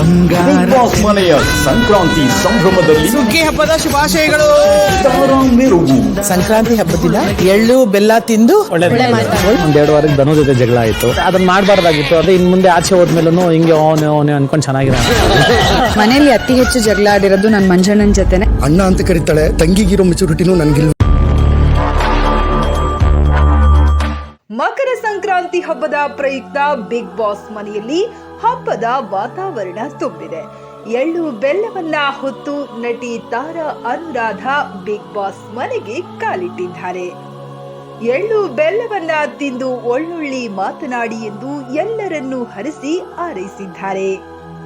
Big boss ಮನೆಯ ಸಂಕ್ರಾಂತಿ ಸಂಭ್ರಮದಲ್ಲಿ ಸುಗ್ಗಿ ಹಬ್ಬದ ಶುಭಾಶಯಗಳು. ಮೆರುಗು. ಸಂಕ್ರಾಂತಿ ಹಬ್ಬದಿಂದ ಎಳ್ಳು ಬೆಲ್ಲ ತಿಂದು ಒಂದೆರಡು ವಾರ ವಾರಕ್ಕೆ ದನದ ಜೊತೆ ಜಗಳ ಆಯ್ತು. ಅದನ್ನ ಮಾಡಬಾರ್ದಾಗಿತ್ತು. ಅದೇ ಇನ್ ಮುಂದೆ ಆಚೆ ಹೋದ್ಮೇಲೂ ಹಿಂಗೆ ಅವನೇ ಅವನೇ ಅನ್ಕೊಂಡ್ ಚೆನ್ನಾಗಿರೋ ಮನೆಯಲ್ಲಿ ಅತಿ ಹೆಚ್ಚು ಜಗಳ ಆಡಿರೋದು ನನ್ನ ಮಂಜಣ್ಣನ ಜೊತೆನೆ. ಅಣ್ಣ ಅಂತ ಕರೀತಾಳೆ ತಂಗಿಗಿರೋ ಮೆಚುರಿಟಿನೂ ನನ್ಗಿಲ್ಲ. ಮಕರ ಸಂಕ್ರಾಂತಿ ಹಬ್ಬದ ಪ್ರಯುಕ್ತ ಬಿಗ್ ಬಾಸ್ ಮನೆಯಲ್ಲಿ ಹಬ್ಬದ ವಾತಾವರಣ ತುಂಬಿದೆ. ಎಳ್ಳು ಬೆಲ್ಲವನ್ನ ಹೊತ್ತು ನಟಿ ತಾರಾ ಅನುರಾಧ ಬಿಗ್ ಬಾಸ್ ಮನೆಗೆ ಕಾಲಿಟ್ಟಿದ್ದಾರೆ. ಎಳ್ಳು ಬೆಲ್ಲವನ್ನ ತಿಂದು ಒಳ್ಳೊಳ್ಳಿ ಮಾತನಾಡಿ ಎಂದು ಎಲ್ಲರನ್ನೂ ಹರಿಸಿ ಆರೈಸಿದ್ದಾರೆ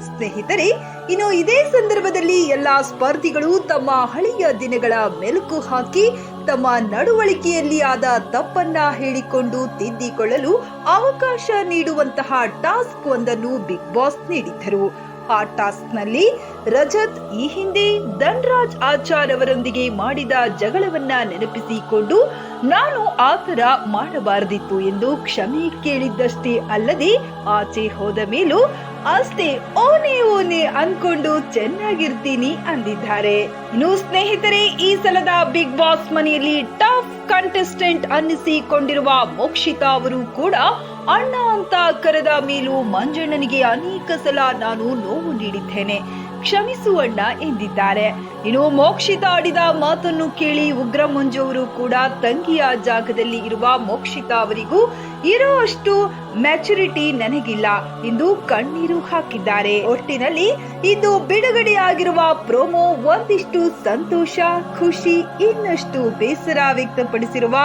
ಸ್ನೇಹಿತರೆ, ಇನ್ನು ಇದೇ ಸಂದರ್ಭದಲ್ಲಿ ಎಲ್ಲಾ ಸ್ಪರ್ಧಿಗಳು ತಮ್ಮ ಹಳೆಯ ದಿನಗಳ ಮೆಲುಕು ಹಾಕಿ ತಮ್ಮ ನಡವಳಿಕೆಯಲ್ಲಿ ಆದ ತಪ್ಪನ್ನ ಹೇಳಿಕೊಂಡು ತಿದ್ದಿಕೊಳ್ಳಲು ಅವಕಾಶ ನೀಡುವಂತಹ ಟಾಸ್ಕ್ ಒಂದನ್ನು ಬಿಗ್ ಬಾಸ್ ನೀಡಿದ್ದರು. ಆ ಟಾಸ್ಕ್ನಲ್ಲಿ ರಜತ್ ಈ ಹಿಂದೆ ಧನ್ರಾಜ್ ಆಚಾರ್ ಅವರೊಂದಿಗೆ ಮಾಡಿದ ಜಗಳವನ್ನ ನೆನಪಿಸಿಕೊಂಡು, ನಾನು ಆ ಥರ ಮಾಡಬಾರದಿತ್ತು ಎಂದು ಕ್ಷಮೆ ಕೇಳಿದ್ದಷ್ಟೇ ಅಲ್ಲದೆ ಆಚೆ ಹೋದ ಮೇಲೂ ಅಷ್ಟೇ ಓನೆ ಓನೆ ಅನ್ಕೊಂಡು ಚೆನ್ನಾಗಿರ್ತೀನಿ ಅಂದಿದ್ದಾರೆ. ಇನ್ನು ಸ್ನೇಹಿತರೆ, ಈ ಸಲದ ಬಿಗ್ ಬಾಸ್ ಮನೆಯಲ್ಲಿ ಟಫ್ ಕಂಟೆಸ್ಟೆಂಟ್ ಅನ್ನಿಸಿಕೊಂಡಿರುವ ಮೋಕ್ಷಿತಾ ಅವರು ಕೂಡ ಅಣ್ಣ ಅಂತ ಕರೆದ ಮೇಲೂ ಮಂಜಣ್ಣನಿಗೆ ಅನೇಕ ಸಲ ನಾನು ನೋವು ನೀಡಿದ್ದೇನೆ. ಕ್ಷಮಿಸು ಅಣ್ಣ ಎಂದಿದ್ದಾರೆ. ಇನ್ನು ಮೋಕ್ಷಿತ ಆಡಿದ ಮಾತನ್ನು ಕೇಳಿ ಉಗ್ರ ಮಂಜು ಅವರು ಕೂಡ ತಂಗಿಯ ಜಾಗದಲ್ಲಿ ಇರುವ ಮೋಕ್ಷಿತಾ ಅವರಿಗೂ ಇರೋ ಅಷ್ಟು ಮ್ಯಾಚುರಿಟಿ ನನಗಿಲ್ಲ. ಎಂದು ಕಣ್ಣೀರು ಹಾಕಿದ್ದಾರೆ. ಒಟ್ಟಿನಲ್ಲಿ ಇಂದು ಬಿಡುಗಡೆಯಾಗಿರುವ ಪ್ರೋಮೋ ಒಂದಿಷ್ಟು ಸಂತೋಷ, ಖುಷಿ, ಇನ್ನಷ್ಟು ಬೇಸರ ವ್ಯಕ್ತಪಡಿಸಿರುವ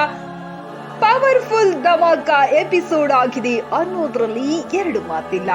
ಪವರ್ಫುಲ್ ಧಮಾಕ ಎಪಿಸೋಡ್ ಆಗಿದೆ ಅನ್ನೋದ್ರಲ್ಲಿ ಎರಡು ಮಾತಿಲ್ಲ.